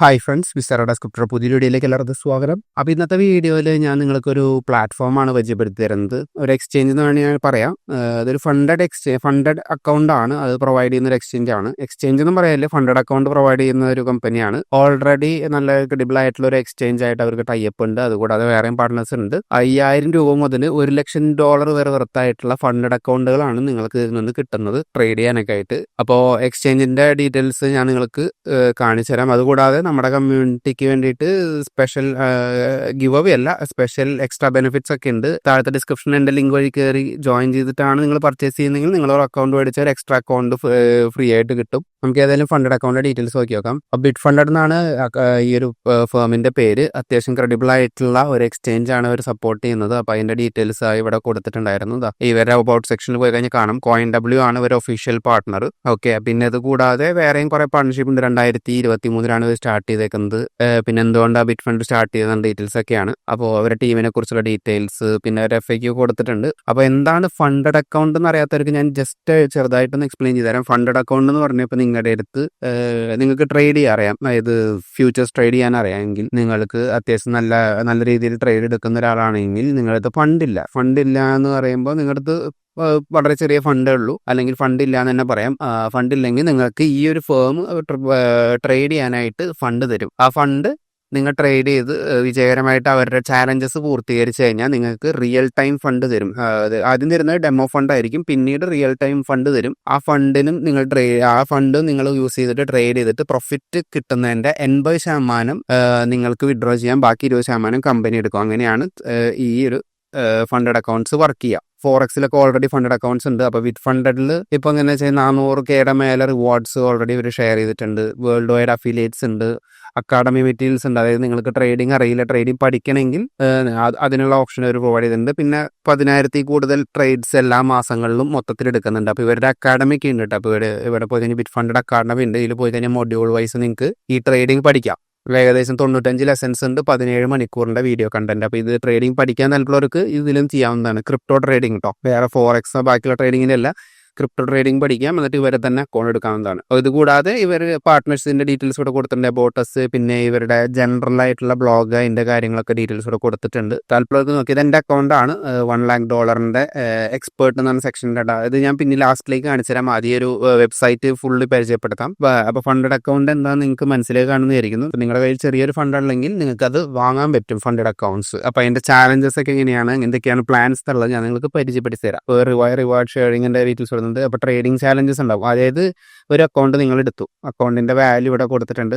Hi friends mister സ്ക്രിപ്റ്റർ പുതിയ വീഡിയോയിലേക്ക് എല്ലാവർക്കും സ്വാഗതം. അപ്പോൾ ഇന്നത്തെ വീഡിയോയിൽ ഞാൻ നിങ്ങൾക്കൊരു പ്ലാറ്റ്ഫോമാണ് പരിചയപ്പെടുത്തി തരുന്നത് ഒരു എക്സ്ചേഞ്ച് എന്ന് വേണമെങ്കിൽ ഞാൻ പറയാം. അതൊരു ഫണ്ടഡ് എക്സ്ചേഞ്ച് ഫണ്ടഡ് അക്കൗണ്ട് ആണ്. അത് പ്രൊവൈഡ് ചെയ്യുന്ന ഒരു എക്സ്ചേഞ്ച് ആണ്. എക്സ്ചേഞ്ച് എന്ന് പറയാല്ലേ ഫണ്ടഡ് അക്കൗണ്ട് പ്രൊവൈഡ് ചെയ്യുന്ന ഒരു കമ്പനിയാണ് ഓൾറെഡി നല്ല ക്രെഡിബിൾ ആയിട്ടുള്ള ഒരു എക്സ്ചേഞ്ച് ആയിട്ട് അവർക്ക് ടൈപ്പ് ഉണ്ട്. അതുകൂടാതെ വേറെയും പാർട്ട്നേഴ്സ് ഉണ്ട്. അയ്യായിരം രൂപ മുതൽ ഒരു ലക്ഷം ഡോളർ വരെ വെറുത്തായിട്ടുള്ള ഫണ്ടഡ് അക്കൗണ്ടുകളാണ് നിങ്ങൾക്ക് ഇതിൽ നിന്ന് കിട്ടുന്നത്. ട്രേഡ് ചെയ്യാനൊക്കെ ആയിട്ട്. അപ്പോൾ എക്സ്ചേഞ്ചിന്റെ ഡീറ്റെയിൽസ് ഞാൻ നിങ്ങൾക്ക് കാണിച്ചു തരാം അതുകൂടാതെ നമ്മുടെ കമ്മ്യൂണിറ്റിക്ക് വേണ്ടിയിട്ട് സ്പെഷ്യൽ ഗിവ് അവേ അല്ല സ്പെഷ്യൽ എക്സ്ട്രാ ബെനിഫിറ്റ്സ് ഒക്കെ ഉണ്ട്. താഴത്തെ ഡിസ്ക്രിപ്ഷനിൽ എന്റെ ലിങ്ക് വഴി കയറി ജോയിൻ ചെയ്തിട്ടാണ് നിങ്ങൾ പർച്ചേസ് ചെയ്യുന്നതെങ്കിൽ നിങ്ങൾ ഒരു അക്കൗണ്ട് മേടിച്ച ഒരു എക്സ്ട്രാ അക്കൗണ്ട് ഫ്രീ ആയിട്ട് കിട്ടും. നമുക്ക് ഏതായാലും ഫണ്ടഡ് അക്കൗണ്ട് ഡീറ്റെയിൽസ് നോക്കി നോക്കാം. ബിറ്റ് ഫണ്ടഡ് എന്നാണ് ഈ ഒരു ഫേമിന്റെ പേര്. അത്യാവശ്യം ക്രെഡിബിൾ ആയിട്ടുള്ള ഒരു എക്സ്ചേഞ്ച് ആണ് അവർ സപ്പോർട്ട് ചെയ്യുന്നത്. അപ്പോൾ അതിന്റെ ഡീറ്റെയിൽസ് ഇവിടെ കൊടുത്തിട്ടുണ്ടായിരുന്നു. ഇവരെ അബൌട്ട് സെക്ഷനിൽ പോയി കഴിഞ്ഞാൽ കാണും. കോയിൻ ഡബ്ല്യു ആണ് ഇവർ ഒഫീഷ്യൽ പാർട്ട്ണർ ഓക്കെ പിന്നെ ഇത് കൂടാതെ വേറെയും കുറെ പാർട്ണർഷിപ്പ് ഉണ്ട്. രണ്ടായിരത്തി ഇരുപത്തി മൂന്നിലാണ് സ്റ്റാർട്ട് ചെയ്തേക്കുന്നത്. പിന്നെ എന്തുകൊണ്ടാണ് ബിറ്റ് ഫണ്ട് സ്റ്റാർട്ട് ചെയ്തെന്ന ഡീറ്റെയിൽസ് ഒക്കെയാണ്. അപ്പോൾ അവരുടെ ടീമിനെ കുറിച്ചുള്ള ഡീറ്റെയിൽസ് പിന്നെ അവർ എഫ് ഐ കൊടുത്തിട്ടുണ്ട്. അപ്പോൾ എന്താണ് ഫണ്ടഡ് അക്കൗണ്ട് എന്ന് അറിയാത്തവർക്ക് ഞാൻ ജസ്റ്റ് ചെറുതായിട്ടൊന്ന് എക്സ്പ്ലെയിൻ ചെയ്തു തരാം. ഫണ്ടഡ് അക്കൗണ്ട് എന്ന് പറഞ്ഞപ്പോൾ നിങ്ങളുടെ അടുത്ത് നിങ്ങൾക്ക് ട്രേഡ് ചെയ്യാൻ അറിയാം. അതായത് ഫ്യൂച്ചേഴ്സ് ട്രേഡ് ചെയ്യാൻ അറിയാമെങ്കിൽ നിങ്ങൾക്ക് അത്യാവശ്യം നല്ല നല്ല രീതിയിൽ ട്രേഡ് എടുക്കുന്ന ഒരാളാണെങ്കിൽ നിങ്ങളടുത്ത് ഫണ്ടില്ല ഫണ്ടില്ല എന്ന് പറയുമ്പോൾ നിങ്ങളുടെ അടുത്ത് വളരെ ചെറിയ ഫണ്ടേ ഉള്ളൂ. അല്ലെങ്കിൽ ഫണ്ട് ഇല്ല എന്ന് തന്നെ പറയാം. ഫണ്ട് ഇല്ലെങ്കിൽ നിങ്ങൾക്ക് ഈ ഒരു ഫേം ട്രേഡ് ചെയ്യാനായിട്ട് ഫണ്ട് തരും. ആ ഫണ്ട് നിങ്ങൾ ട്രേഡ് ചെയ്ത് വിജയകരമായിട്ട് അവരുടെ ചാലഞ്ചസ് പൂർത്തീകരിച്ച് കഴിഞ്ഞാൽ നിങ്ങൾക്ക് റിയൽ ടൈം ഫണ്ട് തരും ആദ്യം തരുന്നത് ഡെമോ ഫണ്ട് ആയിരിക്കും. പിന്നീട് റിയൽ ടൈം ഫണ്ട് തരും. ആ ഫണ്ടിനും നിങ്ങൾ ട്രേഡ് ആ ഫണ്ട് നിങ്ങൾ യൂസ് ചെയ്തിട്ട് ട്രേഡ് ചെയ്തിട്ട് പ്രോഫിറ്റ് കിട്ടുന്നതിന്റെ എൺപത് ശതമാനം നിങ്ങൾക്ക് വിഡ്രോ ചെയ്യാം. ബാക്കി ഇരുപത് ശതമാനം കമ്പനി എടുക്കും. അങ്ങനെയാണ് ഈ ഒരു ഫണ്ടഡ് അക്കൗണ്ട്സ് വർക്ക് ചെയ്യുക. ഫോറക്സിലൊക്കെ ഓൾറെഡി ഫണ്ടഡ് അക്കൗണ്ട്സ് ഉണ്ട്. അപ്പോൾ വിത്ത് ഫണ്ടഡിൽ ഇപ്പോൾ എങ്ങനെ വെച്ചാൽ നാനൂറ് കെയുടെ മേലെ റിവാർഡ്സ് ഓൾറെഡി ഇവർ ഷെയർ ചെയ്തിട്ടുണ്ട്. വേൾഡ് വൈഡ് അഫിലിയേറ്റ്സ് ഉണ്ട്. അക്കാഡമി മെറ്റീരിയൽസ് ഉണ്ട്. അതായത് നിങ്ങൾക്ക് ട്രേഡിംഗ് അറിയില്ല. ട്രേഡിംഗ് പഠിക്കണമെങ്കിൽ അതിനുള്ള ഓപ്ഷൻ അവർ പ്രൊവൈഡ് ചെയ്തിട്ടുണ്ട്. പിന്നെ പതിനായിരത്തി കൂടുതൽ ട്രേഡ്സ് എല്ലാ മാസങ്ങളിലും മൊത്തത്തിൽ എടുക്കുന്നുണ്ട്. അപ്പോൾ ഇവരുടെ അക്കാഡമിക്ക് ഉണ്ട് കേട്ടോ അപ്പോൾ ഇവിടെ ഇവിടെ പോയി കഴിഞ്ഞാൽ ബിറ്റ് ഫണ്ടഡ് അക്കാഡമി ഉണ്ട്. ഇതിൽ പോയി കഴിഞ്ഞാൽ മൊഡ്യൂൾ വൈസ് നിങ്ങൾക്ക് ഈ ട്രേഡിംഗ് പഠിക്കാം. ഏകദേശം തൊണ്ണൂറ്റഞ്ച് ലെസൻസ് ഉണ്ട് പതിനേഴ് മണിക്കൂറിന്റെ വീഡിയോ കണ്ടന്റ് അപ്പോൾ ഇത് ട്രേഡിംഗ് പഠിക്കാൻ താല്പര്യമുള്ളവർക്ക് ഇതിലും ചെയ്യാവുന്നതാണ്. ക്രിപ്റ്റോ ട്രേഡിംഗ് കേട്ടോ വേറെ ഫോറക്സ് ബാക്കിയുള്ള ട്രേഡിങ്ങിന്റെ അല്ല. ക്രിപ്റ്റോ ട്രേഡിംഗ് പഠിക്കാം. എന്നിട്ട് ഇവരെ തന്നെ അക്കൗണ്ട് എടുക്കാവുന്നതാണ്. അപ്പോൾ ഇത് കൂടാതെ ഇവർ പാർട്ട്നേഴ്സിന്റെ ഡീറ്റെയിൽസ് ഇവിടെ കൊടുത്തിട്ടുണ്ട്. ബോട്ടസ് പിന്നെ ഇവരുടെ ജനറൽ ആയിട്ടുള്ള ബ്ലോഗ് അതിന്റെ കാര്യങ്ങളൊക്കെ ഡീറ്റെയിൽസ് ഇവിടെ കൊടുത്തിട്ടുണ്ട്. താല്പര്യം നോക്കി. ഇത് എന്റെ അക്കൗണ്ടാണ് വൺ ലാക്ക് ഡോളറിന്റെ എക്സ്പേർട്ട് എന്നാണ് സെക്ഷന്റെ ഇത് ഞാൻ പിന്നെ ലാസ്റ്റിലേക്ക് കാണിച്ചു തരാം. ആദ്യം ഒരു വെബ്സൈറ്റ് ഫുള്ള് പരിചയപ്പെടുത്താം. അപ്പോൾ ഫണ്ടഡ് അക്കൗണ്ട് എന്താണെന്ന് നിങ്ങൾക്ക് മനസ്സിലേക്ക് കാണുന്നതായിരിക്കുന്നു. നിങ്ങളുടെ കയ്യിൽ ചെറിയൊരു ഫണ്ട് ഉണ്ടെങ്കിൽ നിങ്ങൾക്ക് അത് വാങ്ങാൻ പറ്റും ഫണ്ടഡ് അക്കൗണ്ട്സ് അപ്പോൾ അതിന്റെ ചാലഞ്ചസ് ഒക്കെ എങ്ങനെയാണ്? എന്തൊക്കെയാണ് പ്ലാൻസ് എന്നുള്ളത് ഞാൻ നിങ്ങൾക്ക് പരിചയപ്പെടുത്തി തരാം. റിവാർഡ് ഷെയറിങ്ങിന്റെ ഡീറ്റെയിൽസ് വരുന്നുണ്ട് അപ്പോൾ ട്രേഡിംഗ് ചാലഞ്ചസ് ഉണ്ടാവും. അതായത് ഒരു അക്കൗണ്ട് നിങ്ങൾ എടുത്തു. അക്കൗണ്ടിന്റെ വാല്യൂ ഇവിടെ കൊടുത്തിട്ടുണ്ട്.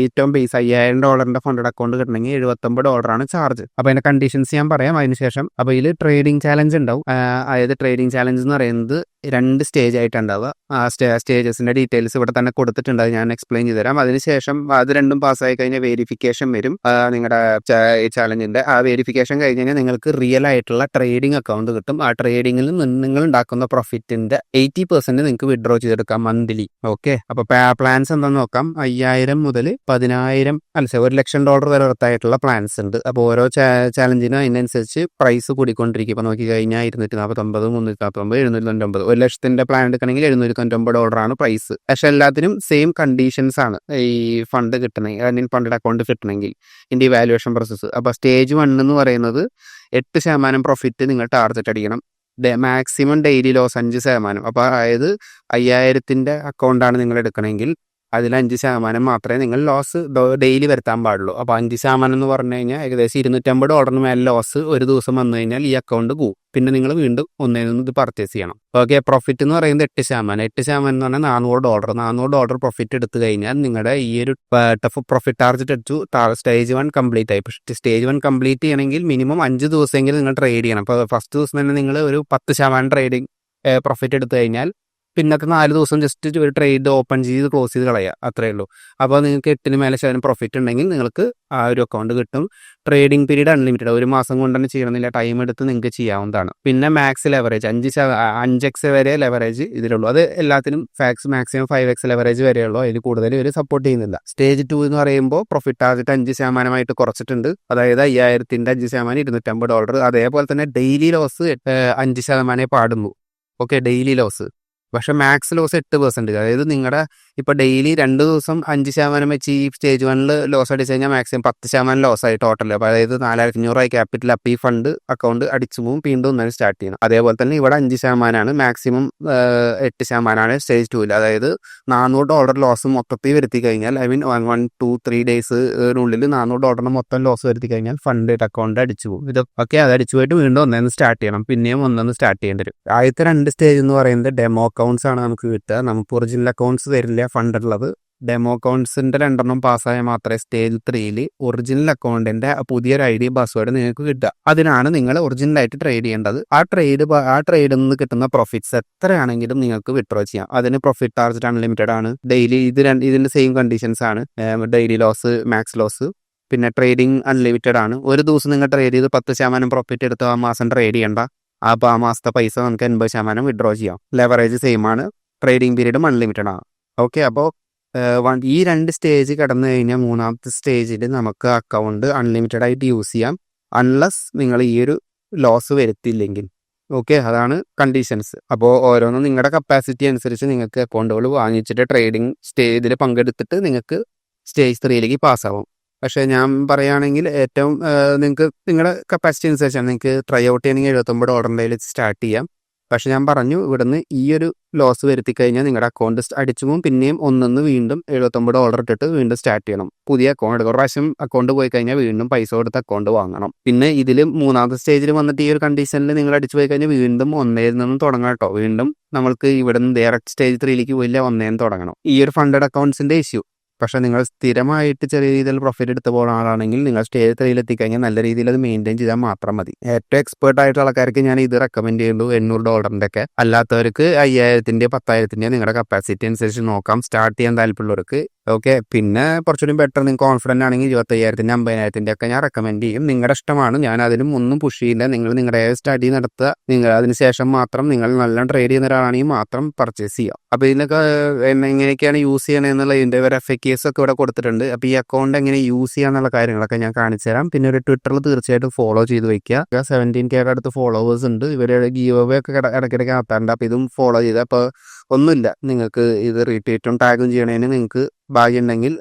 ഏറ്റവും ബേസ് അയ്യായിരം ഡോളറിന്റെ ഫണ്ടഡ് അക്കൗണ്ട് കിട്ടണമെങ്കിൽ എഴുപത്തൊമ്പത് ഡോളറാണ് ചാർജ് അപ്പോൾ അതിന്റെ കണ്ടീഷൻസ് ഞാൻ പറയാം. അതിനുശേഷം അപ്പോൾ ഇതിൽ ട്രേഡിംഗ് ചാലഞ്ച് ഉണ്ടാവും. അതായത് ട്രേഡിംഗ് ചാലഞ്ച് എന്ന് പറയുന്നത് രണ്ട് സ്റ്റേജ് ആയിട്ടുണ്ടാവുക. ആ സ്റ്റേ സ്റ്റേജസിന്റെ ഡീറ്റെയിൽസ് ഇവിടെ തന്നെ കൊടുത്തിട്ടുണ്ട്. ഞാൻ എക്സ്പ്ലെയിൻ ചെയ്ത് തരാം അതിനുശേഷം അത് രണ്ടും പാസ്സായി കഴിഞ്ഞാൽ വെരിഫിക്കേഷൻ വരും. നിങ്ങളുടെ ഈ ചാലഞ്ചിന്റെ ആ വെരിഫിക്കേഷൻ കഴിഞ്ഞ് കഴിഞ്ഞാൽ നിങ്ങൾക്ക് റിയൽ ആയിട്ടുള്ള ട്രേഡിംഗ് അക്കൗണ്ട് കിട്ടും. ആ ട്രേഡിംഗിൽ നിങ്ങൾ ഉണ്ടാക്കുന്ന പ്രോഫിറ്റിന്റെ എയ്റ്റി പെർസെന്റ് നിങ്ങൾക്ക് വിഡ്രോ ചെയ്തെടുക്കാം മന്ത്ലി ഓക്കെ അപ്പോൾ പ്ലാൻസ് എന്താണെന്ന് നോക്കാം. അയ്യായിരം മുതൽ പതിനായിരം അല്ല ഒരു ലക്ഷം ഡോളർ വരെ വർത്തായിട്ടുള്ള പ്ലാൻസ് ഉണ്ട്. അപ്പോൾ ഓരോ ചാലഞ്ചിനും അതിനനുസരിച്ച് പ്രൈസ് കൂടിക്കൊണ്ടിരിക്കും. ഇപ്പൊ നോക്കി കഴിഞ്ഞാൽ ഇരുന്നൂറ്റി നാൽപ്പത്തൊമ്പത് മുന്നൂറ്റി നാൽപ്പത്തൊമ്പത് എഴുന്നൂറ്റി തൊണ്ണൂറ്റൊമ്പത് ഒരു ലക്ഷത്തിന്റെ പ്ലാൻ എടുക്കണമെങ്കിൽ എഴുന്നൂറ്റി തൊണ്ണൂറ്റൊമ്പത് ഡോളറാണ് പ്രൈസ് പക്ഷെ എല്ലാത്തിനും സെയിം കണ്ടീഷൻസ് ആണ് ഈ ഫണ്ട് കിട്ടണമെങ്കിൽ അല്ലെങ്കിൽ ഫണ്ടഡ് അക്കൗണ്ട് കിട്ടണമെങ്കിൽ ഇതിന്റെ വാല്യുവേഷൻ പ്രോസസ്സ് അപ്പോൾ സ്റ്റേജ് വൺ എന്ന് പറയുന്നത് എട്ട് ശതമാനം പ്രോഫിറ്റ് നിങ്ങൾ ടാർഗറ്റ് അടിക്കണം. മാക്സിമം ഡെയിലി ലോസ് അഞ്ച് ശതമാനം. അപ്പോൾ അതായത് അയ്യായിരത്തിന്റെ അക്കൗണ്ടാണ് നിങ്ങൾ എടുക്കണമെങ്കിൽ അതിൽ അഞ്ച് ശതമാനം മാത്രമേ നിങ്ങൾ ലോസ് ഡെയിലി വരുത്താൻ പാടുള്ളൂ. അപ്പോൾ അഞ്ച് ശതമാനം എന്ന് പറഞ്ഞു കഴിഞ്ഞാൽ ഏകദേശം ഇരുന്നൂറ്റമ്പത് ഡോളറിന് മേലെ ലോസ് ഒരു ദിവസം വന്നു കഴിഞ്ഞാൽ ഈ അക്കൗണ്ട് പോകും. പിന്നെ നിങ്ങൾ വീണ്ടും ഒന്നേ നിന്ന് ഇത് പർച്ചേസ് ചെയ്യണം. ഓക്കെ പ്രോഫിറ്റ് എന്ന് പറയുന്നത് എട്ട് ശതമാനം. എട്ട് ശതമാനം എന്ന് പറഞ്ഞാൽ നാനൂറ് ഡോളർ നാനൂറ് ഡോളർ പ്രോഫിറ്റ് എടുത്തു കഴിഞ്ഞാൽ നിങ്ങളുടെ ഈ ഒരു ടഫ് പ്രോഫിറ്റ് ടാർജറ്റ് അടിച്ചു സ്റ്റേജ് വൺ കംപ്ലീറ്റ് ആയി. പക്ഷേ സ്റ്റേജ് വൺ കംപ്ലീറ്റ് ചെയ്യണമെങ്കിൽ മിനിമം അഞ്ച് ദിവസമെങ്കിലും നിങ്ങൾ ട്രേഡ് ചെയ്യണം. അപ്പോൾ ഫസ്റ്റ് ദിവസം തന്നെ നിങ്ങൾ ഒരു പത്ത് ശതമാനം ട്രേഡിംഗ് പ്രോഫിറ്റ് എടുത്തു കഴിഞ്ഞാൽ പിന്നത്തെ നാല് ദിവസം ജസ്റ്റ് ഒരു ട്രേഡ് ഓപ്പൺ ചെയ്ത് ക്ലോസ് ചെയ്ത് കളയുക അത്രേ ഉള്ളൂ. അപ്പോൾ നിങ്ങൾക്ക് എട്ടിന് മേലെ ശതമാനം പ്രോഫിറ്റ് ഉണ്ടെങ്കിൽ നിങ്ങൾക്ക് ആ ഒരു അക്കൗണ്ട് കിട്ടും. ട്രേഡിംഗ് പീരീഡ് അൺലിമിറ്റഡ് ഒരു മാസം കൊണ്ട് തന്നെ ചെയ്യണമെന്നില്ല. ടൈം എടുത്ത് നിങ്ങൾക്ക് ചെയ്യാവുന്നതാണ്. പിന്നെ മാക്സ് ലെവറേജ് അഞ്ച് അഞ്ച് എക്സ് വരെ ലെവറേജ് ഇതിലുള്ളൂ. അത് എല്ലാത്തിനും ഫാക്സ് മാക്സിമം ഫൈവ് എക്സ് ലെവറേജ് വരെയുള്ളൂ അതിൽ കൂടുതൽ ഇവർ സപ്പോർട്ട് ചെയ്യുന്നില്ല. സ്റ്റേജ് ടു എന്ന് പറയുമ്പോൾ പ്രോഫിറ്റ് ടാർജറ്റ് അഞ്ച് ശതമാനമായിട്ട് കുറച്ചിട്ടുണ്ട്. അതായത് അയ്യായിരത്തിന്റെ അഞ്ച് ശതമാനം ഇരുന്നൂറ്റമ്പത് ഡോളർ അതേപോലെ തന്നെ ഡെയിലി ലോസ് അഞ്ച് ശതമാനമേ പാടുന്നു ഓക്കെ ഡെയിലി ലോസ് പക്ഷെ മാക്സ് ലോസ് എട്ട് പെർസെന്റ് അതായത് നിങ്ങളുടെ ഇപ്പോൾ ഡെയിലി രണ്ട് ദിവസം അഞ്ച് ശതമാനം വെച്ച് ഈ സ്റ്റേജ് വണ്ണിൽ ലോസ് അടിച്ച് കഴിഞ്ഞാൽ മാക്സിമം പത്ത് ശതമാനം ലോസ് ആയി ടോട്ടൽ അതായത് നാലായിരത്തി അഞ്ഞൂറായി ക്യാപിറ്റൽ അപ്പ് ഈ ഫണ്ട് അക്കൗണ്ട് അടിച്ചു പോകും വീണ്ടും ഒന്നും സ്റ്റാർട്ട് ചെയ്യണം. അതേപോലെ തന്നെ ഇവിടെ അഞ്ച് ശതമാനമാണ് മാക്സിമം എട്ട് ശതമാനമാണ് സ്റ്റേജ് ടൂവിൽ അതായത് നാനൂറ് ഡോളർ ലോസ് മൊത്തത്തിൽ വരുത്തി കഴിഞ്ഞാൽ I mean one one two three ഡേയ്സിനുള്ളിൽ നാനൂറ് ഡോളറിന് മൊത്തം ലോസ് വരുത്തി കഴിഞ്ഞാൽ ഫണ്ട് അക്കൗണ്ട് അടിച്ചു പോകും ഇതൊക്കെ അത് അടിച്ചു പോയിട്ട് വീണ്ടും ഒന്നേന്ന് സ്റ്റാർട്ട് ചെയ്യണം. പിന്നെയും ഒന്നൊന്ന് സ്റ്റാർട്ട് ചെയ്യേണ്ടി വരും. ആദ്യത്തെ രണ്ട് സ്റ്റേജ് എന്ന് പറയുന്നത് ഡെമോ അക്കൗണ്ട്സ് ആണ് നമുക്ക് കിട്ടുക. നമുക്ക് ഒറിജിനൽ അക്കൗണ്ട്സ് തരില്ല. ഫണ്ട് ഉള്ളത് ഡെമോ അക്കൗണ്ട്സിന്റെ രണ്ടെണ്ണം പാസ്സായാൽ മാത്രമേ സ്റ്റേജ് ത്രീയിൽ ഒറിജിനൽ അക്കൗണ്ടിന്റെ പുതിയൊരു ഐ ഡി പാസ്വേഡ് നിങ്ങൾക്ക് കിട്ടുക. അതിനാണ് നിങ്ങൾ ഒറിജിനൽ ആയിട്ട് ട്രേഡ് ചെയ്യേണ്ടത്. ആ ട്രേഡ് ആ ട്രേഡിൽ നിന്ന് കിട്ടുന്ന പ്രോഫിറ്റ്സ് എത്രയാണെങ്കിലും നിങ്ങൾക്ക് വിഡ്രോ ചെയ്യാം. അതിന് പ്രോഫിറ്റ് ടാർജറ്റ് അൺലിമിറ്റഡ് ആണ്. ഡെയിലി ഇത് രണ്ട് ഇതിന്റെ സെയിം കണ്ടീഷൻസ് ആണ്. ഡെയിലി ലോസ് മാക്സ് ലോസ് പിന്നെ ട്രേഡിംഗ് അൺലിമിറ്റഡ് ആണ്. ഒരു ദിവസം നിങ്ങൾ ട്രേഡ് ചെയ്ത് പത്ത് ശതമാനം പ്രോഫിറ്റ് എടുത്ത് ആ മാസം ട്രേഡ് ചെയ്യേണ്ട. അപ്പോൾ ആ മാസത്തെ പൈസ നമുക്ക് എൺപത് ശതമാനം വിഡ്രോ ചെയ്യാം. ലെവറേജ് സെയിം ആണ്. ട്രേഡിംഗ് പീരീഡും അൺലിമിറ്റഡ് ആണ്. ഓക്കെ അപ്പോൾ ഈ രണ്ട് സ്റ്റേജ് കടന്നു കഴിഞ്ഞാൽ മൂന്നാമത്തെ സ്റ്റേജിൽ നമുക്ക് അക്കൗണ്ട് അൺലിമിറ്റഡ് ആയിട്ട് യൂസ് ചെയ്യാം. അൺലെസ് നിങ്ങൾ ഈ ഒരു ലോസ് വരുത്തില്ലെങ്കിൽ ഓക്കെ അതാണ് കണ്ടീഷൻസ് അപ്പോൾ ഓരോന്നും നിങ്ങളുടെ കപ്പാസിറ്റി അനുസരിച്ച് നിങ്ങൾക്ക് അക്കൗണ്ടുകൾ വാങ്ങിച്ചിട്ട് ട്രേഡിംഗ് സ്റ്റേജിൽ പങ്കെടുത്തിട്ട് നിങ്ങൾക്ക് സ്റ്റേജ് ത്രീയിലേക്ക് പാസ്സാവും പക്ഷേ ഞാൻ പറയുകയാണെങ്കിൽ ഏറ്റവും നിങ്ങൾക്ക് നിങ്ങളുടെ കപ്പാസിറ്റി അനുസരിച്ചാണ്. നിങ്ങൾക്ക് ട്രൈ ഔട്ട് ചെയ്യണമെങ്കിൽ എഴുപത്തൊമ്പത് ഓർഡറിന്റെ സ്റ്റാർട്ട് ചെയ്യാം. പക്ഷെ ഞാൻ പറഞ്ഞു ഇവിടുന്ന് ഈ ഒരു ലോസ് വരുത്തി കഴിഞ്ഞാൽ നിങ്ങളുടെ അക്കൗണ്ട് അടിച്ചു പോകും പിന്നെയും ഒന്നൊന്ന് വീണ്ടും എഴുപത്തൊമ്പത് ഡോളർ ഇട്ടിട്ട് വീണ്ടും സ്റ്റാർട്ട് ചെയ്യണം. പുതിയ അക്കൗണ്ട് എടുക്കും പ്രാവശ്യം അക്കൗണ്ട് പോയി കഴിഞ്ഞാൽ വീണ്ടും പൈസ കൊടുത്ത് അക്കൗണ്ട് വാങ്ങണം. പിന്നെ ഇതിൽ മൂന്നാമത്തെ സ്റ്റേജിൽ വന്നിട്ട് ഈ ഒരു കണ്ടീഷനിൽ നിങ്ങൾ അടിച്ചു പോയി കഴിഞ്ഞാൽ വീണ്ടും ഒന്നേ നിന്നും തുടങ്ങാം കേട്ടോ വീണ്ടും നമ്മൾക്ക് ഇവിടുന്ന് ഡയറക്റ്റ് സ്റ്റേജ് ത്രീയിലേക്ക് പോയില്ല ഒന്നേന്ന് തുടങ്ങണം. ഈ ഒരു ഫണ്ടഡ് അക്കൗണ്ട്സിന്റെ ഇഷ്യൂ പക്ഷെ നിങ്ങൾ സ്ഥിരമായിട്ട് ചെറിയ രീതിയിൽ പ്രോഫിറ്റ് എടുത്ത് പോകുന്ന ആളാണെങ്കിൽ നിങ്ങൾ സ്റ്റേജ് ത്രീയിൽ എത്തിക്കഴിഞ്ഞാൽ നല്ല രീതിയിൽ അത് മെയിന്റെയിൻ ചെയ്താൽ മാത്രം മതി. ഏറ്റവും എക്സ്പേർട്ട് ആയിട്ടുള്ള ആൾക്കാർക്ക് ഞാൻ ഇത് റെക്കമെൻഡ് ചെയ്യുള്ളൂ എണ്ണൂറ് ഡോളറിന്റെ ഒക്കെ അല്ലാത്തവർക്ക് അയ്യായിരത്തിന്റെ പത്തായിരത്തിന്റെ നിങ്ങളുടെ കപ്പാസിറ്റി അനുസരിച്ച് നോക്കാം സ്റ്റാർട്ട് ചെയ്യാൻ താല്പര്യമുള്ളവർക്ക്. ഓക്കെ പിന്നെ കുറച്ചുകൂടി ബെറ്റർ നിങ്ങൾക്ക് കോൺഫിഡന്റ് ആണെങ്കിൽ ഇരുപത്തയ്യായിരത്തിന്റെ അമ്പതിനായിരത്തിന്റെ ഒക്കെ ഞാൻ റെക്കമെൻഡ് ചെയ്യും. നിങ്ങളുടെ ഇഷ്ടമാണ് ഞാൻ അതിനും ഒന്നും പുഷ് ചെയ്യില്ല. നിങ്ങൾ നിങ്ങളുടെ സ്റ്റഡി നടത്തുക. നിങ്ങൾ അതിന് ശേഷം മാത്രം നിങ്ങൾ നല്ല ട്രേഡ് ചെയ്യുന്ന ഒരാളാണെങ്കിൽ മാത്രം പർച്ചേസ് ചെയ്യാം അപ്പോൾ ഇതിനൊക്കെ എങ്ങനെയൊക്കെയാണ് യൂസ് ചെയ്യണമെന്നുള്ള ഇതിന്റെ ഒരു എഫ് ഒക്കെ ഇവിടെ കൊടുത്തിട്ടുണ്ട്. അപ്പോൾ ഈ അക്കൗണ്ട് എങ്ങനെ യൂസ് ചെയ്യാന്നുള്ള കാര്യങ്ങളൊക്കെ ഞാൻ കാണിച്ചു തരാം പിന്നെ ഒരു ട്വിറ്ററിൽ തീർച്ചയായിട്ടും ഫോളോ ചെയ്ത് വെക്കുക. സെവന്റീൻ കെ അടുത്ത് ഫോളോവേഴ്സ് ഉണ്ട്. ഇവരുടെ ഗീവ് അവേ ഒക്കെ ഇടയ്ക്കിടയ്ക്ക് നടത്താറുണ്ട്. അപ്പോൾ ഇതും ഫോളോ ചെയ്ത്. അപ്പോൾ ഒന്നുമില്ല. നിങ്ങൾക്ക് ഇത് റീട്വീറ്റും ടാഗും ചെയ്യണതിന് നിങ്ങൾക്ക് ഭാഗ്യമുണ്ടെങ്കിൽ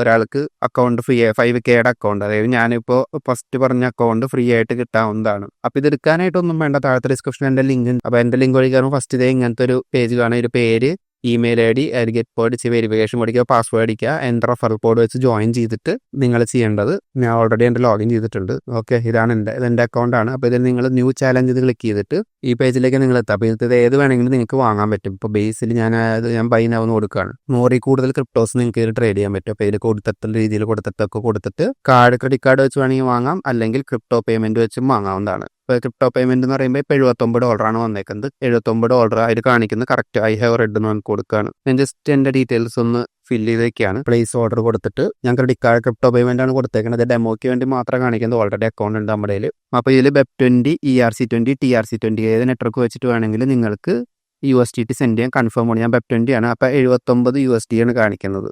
ഒരാൾക്ക് അക്കൗണ്ട് ഫ്രീ ആയി ഫൈവ് കെയുടെ അക്കൗണ്ട് അതായത് ഞാനിപ്പോൾ ഫസ്റ്റ് പറഞ്ഞ അക്കൗണ്ട് ഫ്രീ ആയിട്ട് കിട്ടാവുന്നതാണ്. അപ്പോൾ ഇത് എടുക്കാനായിട്ടൊന്നും വേണ്ട. താഴത്തെ ഡിസ്ക്രിപ്ഷൻ എന്റെ ലിങ്ക് അപ്പോൾ എന്റെ ലിങ്ക് വഴി കാരണം ഫസ്റ്റ് ഇതേ ഇങ്ങനത്തെ ഒരു പേജ് കാണാൻ ഒരു പേര് ഇമെയിൽ ഐ ഡി ഗെറ്റ് അടിച്ച് വെരിഫിക്കേഷൻ പഠിക്കുക പാസ്വേഡ് അടിക്കുക എന്റെ റഫറൽ കോഡ് വെച്ച് ജോയിൻ ചെയ്തിട്ട് നിങ്ങൾ ചെയ്യേണ്ടത് ഞാൻ ഓൾറെഡി എന്റെ ലോഗിൻ ചെയ്തിട്ടുണ്ട്. ഓക്കെ ഇതാണ് എന്റെ ഇതെന്റെ അക്കൗണ്ടാണ് അപ്പോൾ ഇതിൽ നിങ്ങൾ ന്യൂ ചാലഞ്ച് ഇത് ക്ലിക്ക് ചെയ്തിട്ട് ഈ പേജിലേക്ക് നിങ്ങൾ എത്താം. അപ്പോൾ ഇത് ഏത് വേണമെങ്കിലും നിങ്ങൾക്ക് വാങ്ങാൻ പറ്റും. ഇപ്പോൾ ബേസിൽ ഞാൻ അത് ഞാൻ ബൈ നവന്ന് കൊടുക്കുകയാണ്. നൂറിൽ കൂടുതൽ ക്രിപ്റ്റോസ് നിങ്ങൾക്ക് ഇതിൽ ട്രേഡ് ചെയ്യാൻ പറ്റും. അപ്പോൾ ഇതിൽ കൊടുത്തിട്ടുള്ള രീതിയിൽ കൊടുത്തിട്ടൊക്കെ കൊടുത്തിട്ട് കാർഡ് ക്രെഡിറ്റ് കാർഡ് വെച്ച് വേണമെങ്കിൽ വാങ്ങാം. അല്ലെങ്കിൽ ക്രിപ്റ്റോ പേയ്മെന്റ് വെച്ചും വാങ്ങാവുന്നതാണ്. ഇപ്പോൾ ക്രിപ്റ്റോ പേയ്മെന്റ് എന്ന് പറയുമ്പോൾ ഇപ്പോൾ എഴുപത്തൊമ്പത് ഡോളറാണ് വന്നേക്കുന്നത്. എഴുപത്തൊമ്പത് ഡോളർ അതിൽ കാണിക്കുന്നത് കറക്റ്റ് ഐ ഹാവ് റെഡ് എന്ന് നമുക്ക് കൊടുക്കുകയാണ് ഞാൻ ജസ്റ്റ് എന്റെ ഡീറ്റെയിൽസ് ഒന്ന് ഫില്ല് ചെയ്തേക്കാണ്. പ്ലേസ് ഓർഡർ കൊടുത്തിട്ട് ഞാൻ ക്രെഡിറ്റ് കാർഡ് ക്രിപ്റ്റോ പേയ്മെന്റ് ആണ് കൊടുത്തേക്കുന്നത് ഡെമോയ്ക്ക് വേണ്ടി മാത്രം കാണിക്കുന്നത് ഓൾറെഡി അക്കൗണ്ട് ഉണ്ട് നമ്മുടെ കയ്യിൽ അപ്പോൾ ഇതിൽ BEP twenty E R C twenty T R C twenty ഏത് നെറ്റ്വർക്ക് വെച്ചിട്ട് വേണമെങ്കിൽ നിങ്ങൾക്ക് U S T T send ചെയ്യാൻ കൺഫേം ആണ്. ഞാൻ വെബ് ട്വന്റി ആണ്. അപ്പോൾ എഴുപത്തൊമ്പത് യു എസ് ടി ആണ് കാണിക്കുന്നത്.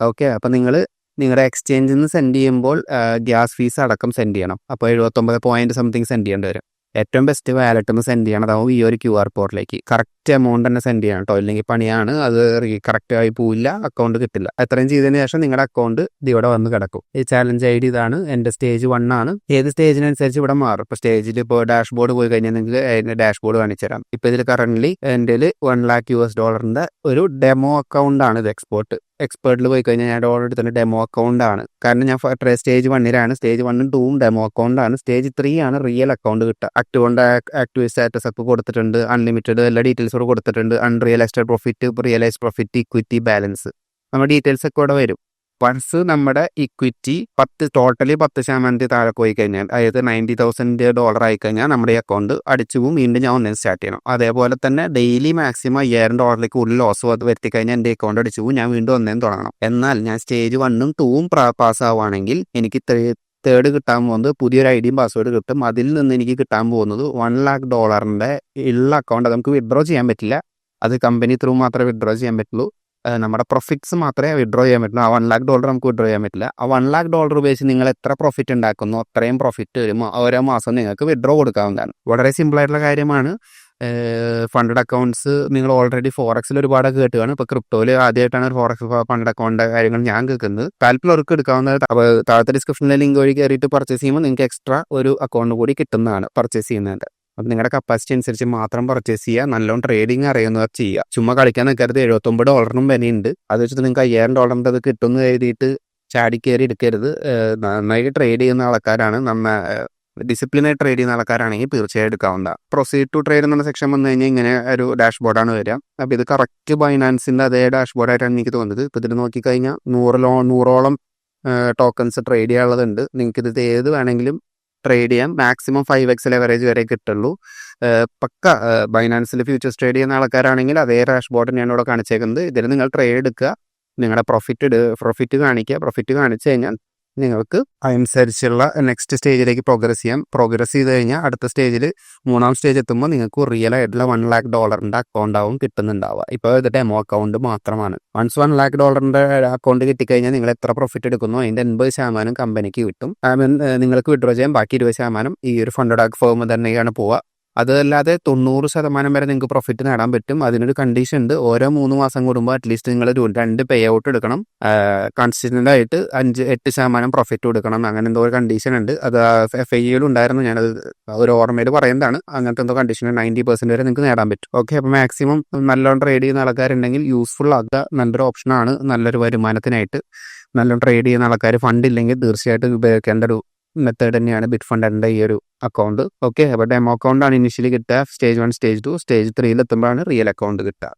ഓക്കെ അപ്പോൾ നിങ്ങൾ നിങ്ങളുടെ എക്സ്ചേഞ്ചിൽ നിന്ന് സെൻഡ് ചെയ്യുമ്പോൾ ഗ്യാസ് ഫീസ് അടക്കം സെൻഡ് ചെയ്യണം. അപ്പോൾ എഴുപത്തൊമ്പത് പോയിന്റ് സംതിങ് സെൻഡ് ചെയ്യേണ്ടി വരും. ഏറ്റവും ബെസ്റ്റ് വാലറ്റ് ഒന്ന് സെൻഡ് ചെയ്യണം. അതാവും ഈ ഒരു ക്യു ആർ കോഡിലേക്ക് കറക്റ്റ് എമൗണ്ട് തന്നെ സെൻഡ് ചെയ്യണം കേട്ടോ ഇല്ലെങ്കിൽ പണിയാണ്. അത് കറക്റ്റ് ആയി പോവില്ല. അക്കൗണ്ട് കിട്ടില്ല. എത്രയും ചെയ്തതിന് ശേഷം നിങ്ങളുടെ അക്കൗണ്ട് ഇവിടെ വന്ന് കിടക്കും. ഈ ചാലഞ്ച് ഐ ഡി ഇതാണ്. എന്റെ സ്റ്റേജ് വൺ ആണ്. ഏത് സ്റ്റേജിനനുസരിച്ച് ഇവിടെ മാറും. ഇപ്പോൾ സ്റ്റേജിൽ ഇപ്പോൾ ഡാഷ് ബോർഡ് പോയി കഴിഞ്ഞാൽ നിങ്ങൾക്ക് അതിന്റെ ഡാഷ് ബോർഡ് കാണിച്ചു തരാം. ഇപ്പോൾ ഇതിൽ കറന്റ് എന്റെ വൺ ലാക്ക് യു എസ് ഡോളറിന്റെ ഒരു ഡെമോ അക്കൗണ്ട് ആണ് ഇത് എക്സ്പോർട്ട് എക്സ്പേർട്ടിൽ പോയി കഴിഞ്ഞാൽ ഞാൻ ഓൾറെഡി എടുത്തിട്ട് ഡെമോ അക്കൗണ്ട് ആണ്. കാരണം ഞാൻ സ്റ്റേജ് വണ്ണിലാണ് സ്റ്റേജ് വണ്ണും ടൂവും ഡെമോ അക്കൗണ്ട് ആണ്. സ്റ്റേജ് ത്രീ ആണ് റിയൽ അക്കൗണ്ട് കിട്ടുക. ആക്റ്റീവ് ആക്ടിവ് സ്റ്റാറ്റസ് ഒക്കെ കൊടുത്തിട്ടുണ്ട്. അൺലിമിറ്റഡ് എല്ലാ ഡീറ്റെയിൽസ് കൂടെ കൊടുത്തിട്ടുണ്ട്. Estate profit realise profit equity balance നമ്മുടെ ഡീറ്റെയിൽസ് ഒക്കെ ഇവിടെ വരും. വൺസ് നമ്മുടെ ഇക്വിറ്റി പത്ത് ടോട്ടലി പത്ത് ശതമാനത്തിൽ താഴെ പോയി കഴിഞ്ഞാൽ അതായത് നയന്റി തൗസൻഡ് ഡോളർ ആയി കഴിഞ്ഞാൽ നമ്മുടെ അക്കൗണ്ട് അടിച്ചു പോകും വീണ്ടും ഞാൻ ഒന്നും സ്റ്റാർട്ട് ചെയ്യണം. അതേപോലെ തന്നെ ഡെയിലി മാക്സിമം അയ്യായിരം ഡോളറിലേക്ക് ഉള്ളിൽ ലോസ് വരുത്തി കഴിഞ്ഞാൽ എന്റെ അക്കൗണ്ട് അടിച്ചു പോകും ഞാൻ വീണ്ടും ഒന്നേം തുടങ്ങണം. എന്നാൽ ഞാൻ സ്റ്റേജ് വണ്ണും ടൂവും പാസ് ആവുകയാണെങ്കിൽ എനിക്ക് തേർഡ് കിട്ടാൻ പോകുന്നത് പുതിയൊരു ഐ ഡിയും പാസ്വേഡ് കിട്ടും. അതിൽ നിന്ന് എനിക്ക് കിട്ടാൻ പോകുന്നത് വൺ ലാക്ക് ഡോളറിന്റെ ഉള്ള അക്കൗണ്ട് നമുക്ക് വിഡ്രോ ചെയ്യാൻ പറ്റില്ല. അത് കമ്പനി ത്രൂ മാത്രമേ വിഡ്രോ ചെയ്യാൻ പറ്റുള്ളൂ. നമ്മുടെ പ്രോഫിറ്റ്സ് മാത്രമേ വിഡ്രോ ചെയ്യാൻ പറ്റുള്ളൂ. ആ വൺ ലാക്ക് ഡോളർ നമുക്ക് വിഡ്രോ ചെയ്യാൻ പറ്റില്ല. ആ വൺ ലാക്ക് ഡോളർ ഉപയോഗിച്ച് നിങ്ങൾ എത്ര പ്രോഫിറ്റ് ഉണ്ടാക്കുന്നു അത്രയും പ്രോഫിറ്റ് വരുമോ ഓരോ മാസം നിങ്ങൾക്ക് വിഡ്രോ കൊടുക്കാവുന്നതാണ്. വളരെ സിമ്പിൾ ആയിട്ടുള്ള കാര്യമാണ്. ഫണ്ടഡ് അക്കൗണ്ട്സ് നിങ്ങൾ ഓൾറെഡി ഫോറക്സിൽ ഒരുപാട് കേട്ടുകയാണ് ഇപ്പോൾ ക്രിപ്റ്റോയിൽ ആദ്യമായിട്ടാണ് ഒരു ഫോറക്സ് ഫണ്ട് അക്കൗണ്ട് കാര്യങ്ങൾ ഞാൻ കേൾക്കുന്നത്. താല്പര്യമുള്ളവർക്ക് എടുക്കാവുന്ന താഴത്തെ ഡിസ്ക്രിപ്ഷനിലെ ലിങ്ക് വഴി കയറിയിട്ട് പർച്ചേസ് ചെയ്യുമ്പോൾ നിങ്ങൾക്ക് എക്സ്ട്രാ ഒരു അക്കൗണ്ട് കൂടി കിട്ടുന്നതാണ് പർച്ചേസ് ചെയ്യുന്നതിന്റെ. അപ്പം നിങ്ങളുടെ കപ്പാസിറ്റി അനുസരിച്ച് മാത്രം പർച്ചേസ് ചെയ്യുക നല്ലോണം ട്രേഡിങ് അറിയുന്നവർ ചെയ്യുക ചുമ്മാ കളിക്കാൻ നിൽക്കരുത് എഴുപത്തൊമ്പത് ഡോളറിനും വിലയുണ്ട് അത് വെച്ചിട്ട് നിങ്ങൾക്ക് അയ്യായിരം ഡോളറിന്റെ അത് കിട്ടുമെന്ന് കരുതിയിട്ട് ചാടി കയറി എടുക്കരുത് നന്നായി ട്രേഡ് ചെയ്യുന്ന ആൾക്കാരാണ്. നമ്മ ഡിസിപ്ലിനായി ട്രേഡ് ചെയ്യുന്ന ആൾക്കാരാണെങ്കിൽ തീർച്ചയായും എടുക്കാവുന്ന പ്രൊസീഡ് ടു ട്രേഡ് എന്നുള്ള സെക്ഷൻ വന്നു കഴിഞ്ഞാൽ ഇങ്ങനെ ഒരു ഡാഷ്ബോർഡാണ് വരിക. അപ്പോൾ ഇത് കറക്റ്റ് ബൈനാൻസിന്റെ അതേ ഡാഷ്ബോർഡായിട്ടാണ് എനിക്ക് തോന്നുന്നത്. ഇപ്പോൾ ഇതിൽ നോക്കിക്കഴിഞ്ഞാൽ നൂറിലോ നൂറോളം ടോക്കൺസ് ട്രേഡ് ചെയ്യാനുള്ളതുണ്ട്. നിങ്ങൾക്ക് ഇത് ഏത് വേണമെങ്കിലും ട്രേഡ് ചെയ്യാം മാക്സിമം ഫൈവ് എക്സ് ലെവറേജ് വരെ കിട്ടുള്ളൂ. പക്ക ബൈനാൻസിൽ ഫ്യൂച്ചേഴ്സ് ട്രേഡ് ചെയ്യുന്ന ആൾക്കാരാണെങ്കിൽ അതേ റാഷ് ബോർഡ് ഞാൻ ഇവിടെ കാണിച്ചേക്കുന്നത്. ഇതിൽ നിങ്ങൾ ട്രേഡ് എടുക്കുക. നിങ്ങളുടെ പ്രോഫിറ്റ് പ്രോഫിറ്റ് കാണിക്കുക. പ്രോഫിറ്റ് കാണിച്ചു കഴിഞ്ഞാൽ നിങ്ങൾക്ക് അതനുസരിച്ചുള്ള നെക്സ്റ്റ് സ്റ്റേജിലേക്ക് പ്രോഗ്രസ് ചെയ്യാം. പ്രോഗ്രസ് ചെയ്ത് കഴിഞ്ഞാൽ അടുത്ത സ്റ്റേജിൽ മൂന്നാം സ്റ്റേജ് എത്തുമ്പോൾ നിങ്ങൾക്ക് റിയൽ ആയിട്ടുള്ള വൺ ലാക്ക് ഡോളറിന്റെ അക്കൗണ്ട് ആവും കിട്ടുന്നുണ്ടാവുക. ഇപ്പോൾ ഇത് ഡെമോ അക്കൗണ്ട് മാത്രമാണ്. വൺസ് വൺ ലാക്ക് ഡോളറിന്റെ അക്കൗണ്ട് കിട്ടിക്കഴിഞ്ഞാൽ നിങ്ങൾ എത്ര പ്രോഫിറ്റ് എടുക്കുന്നു? അതിന്റെ എൺപത് ശതമാനം കമ്പനിക്ക് കിട്ടും. ഐ മീൻ നിങ്ങൾക്ക് വിഡ്രോ ചെയ്യാം. ബാക്കി ഇരുപത് ശതമാനം ഈ ഒരു ഫണ്ടഡ് ഫേം തന്നെയാണ് പോവുക. അതല്ലാതെ തൊണ്ണൂറ് ശതമാനം വരെ നിങ്ങൾക്ക് പ്രോഫിറ്റ് നേടാൻ പറ്റും. അതിനൊരു കണ്ടീഷൻ ഉണ്ട്. ഓരോ മൂന്ന് മാസം കൂടുമ്പോൾ അറ്റ്ലീസ്റ്റ് നിങ്ങൾ രണ്ട് പേ ഔട്ട് എടുക്കണം കൺസിസ്റ്റന്റ് ആയിട്ട് അഞ്ച് എട്ട് ശതമാനം പ്രോഫിറ്റ് കൊടുക്കണം. അങ്ങനെ എന്തോ ഒരു കണ്ടീഷൻ ഉണ്ട്. അത് എഫ് ഐ ഉണ്ടായിരുന്നു. ഞാനത് ഒരു ഓർമ്മയിൽ പറയുന്നതാണ്. അങ്ങനത്തെ എന്തോ കണ്ടീഷൻ നയന്റി പെർസെന്റ് വരെ നിങ്ങൾക്ക് നേടാൻ പറ്റും. ഓക്കെ അപ്പോൾ മാക്സിമം നല്ലോണം ട്രേഡ് ചെയ്യുന്ന ആൾക്കാരുണ്ടെങ്കിൽ യൂസ്ഫുൾ ആക്കുക. നല്ലൊരു ഓപ്ഷനാണ് നല്ലൊരു വരുമാനത്തിനായിട്ട് നല്ലോണം ട്രേഡ് ചെയ്യുന്ന ആൾക്കാർ ഫണ്ട് ഇല്ലെങ്കിൽ തീർച്ചയായിട്ടും ഉപയോഗിക്കേണ്ട ഒരു മെത്തേഡ് തന്നെയാണ് ബിറ്റ് ഫണ്ടിന്റെ ഈ ഒരു അക്കൗണ്ട് ഓക്കെ അപ്പോൾ ഡെമോ അക്കൗണ്ട് ആണ് ഇനിഷ്യലി കിട്ടുക. Stage one stage two stage ത്രീയിൽ എത്തുമ്പോഴാണ് റിയൽ അക്കൗണ്ട് കിട്ടുക.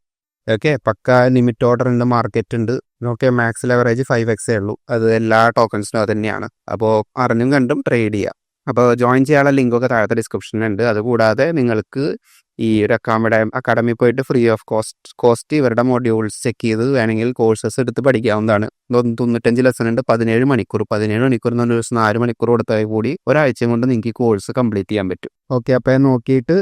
ഓക്കെ പക്ക ലിമിറ്റ് ഓർഡർ ഉണ്ട് മാർക്കറ്റ് ഉണ്ട്. ഓക്കെ മാക്സ് ലെവറേജ് ഫൈവ് എക്സേ ഉള്ളൂ. അത് എല്ലാ ടോക്കൺസിനും അത് തന്നെയാണ്. അപ്പോൾ അറിഞ്ഞും കണ്ടും ട്രേഡ് ചെയ്യാം. അപ്പോൾ ജോയിൻ ചെയ്യാനുള്ള ലിങ്കൊക്കെ താഴത്തെ ഡിസ്ക്രിപ്ഷനിലുണ്ട് അതുകൂടാതെ നിങ്ങൾക്ക് ഈ ഒരു അക്കാമഡ അക്കാഡമി പോയിട്ട് ഫ്രീ ഓഫ് കോസ്റ്റ് കോസ്റ്റ് ഇവരുടെ മോഡ്യൂൾസ് ചെക്ക് ചെയ്ത് വേണമെങ്കിൽ കോഴ്സസ് എടുത്ത് പഠിക്കാവുന്നതാണ്. തൊണ്ണൂ- തൊണ്ണൂറ്റഞ്ച് ലെസൺ ഉണ്ട്. പതിനേഴ് മണിക്കൂർ. പതിനേഴ് മണിക്കൂർ എന്ന് പറഞ്ഞ ദിവസം നാല് മണിക്കൂർ കൊടുത്താൽ കൂടി ഒരാഴ്ച കൊണ്ട് നിങ്ങൾക്ക് ഈ കോഴ്സ് കംപ്ലീറ്റ് ചെയ്യാൻ പറ്റും. ഓക്കെ അപ്പോൾ നോക്കിയിട്ട്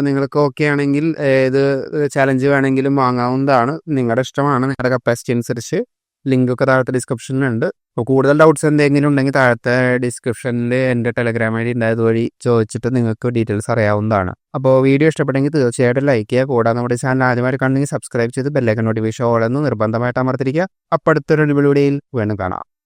നിങ്ങൾക്ക് ഓക്കെ ആണെങ്കിൽ ഏത് ചലഞ്ച് വേണമെങ്കിലും വാങ്ങാവുന്നതാണ്. നിങ്ങളുടെ ഇഷ്ടമാണ്. നിങ്ങളുടെ കപ്പാസിറ്റി അനുസരിച്ച് ലിങ്കൊക്കെ താഴത്തെ ഡിസ്ക്രിപ്ഷനിലുണ്ട് അപ്പോൾ കൂടുതൽ ഡൗട്ട്സ് എന്തെങ്കിലും ഉണ്ടെങ്കിൽ താഴത്തെ ഡിസ്ക്രിപ്ഷനിൽ എന്റെ ടെലഗ്രാം ഐ ഡി ഉണ്ടായത് വഴി ചോദിച്ചിട്ട് നിങ്ങൾക്ക് ഡീറ്റെയിൽസ് അറിയാവുന്നതാണ്. അപ്പോൾ വീഡിയോ ഇഷ്ടപ്പെട്ടെങ്കിൽ തീർച്ചയായിട്ടും ലൈക്ക് ചെയ്യുക. കൂടാതെ നമ്മുടെ ചാനൽ ആദ്യമായിട്ട് കണ്ടെങ്കിൽ സബ്സ്ക്രൈബ് ചെയ്ത് ബെല്ലൈക്കൻ നോട്ടിഫിക്കേഷൻ ഓളെന്ന് നിർബന്ധമായിട്ട് അമർത്തിരിക്കുക അപ്പോൾ അടുത്തൊരു വീഡിയോയിൽ വീണ്ടും കാണാം.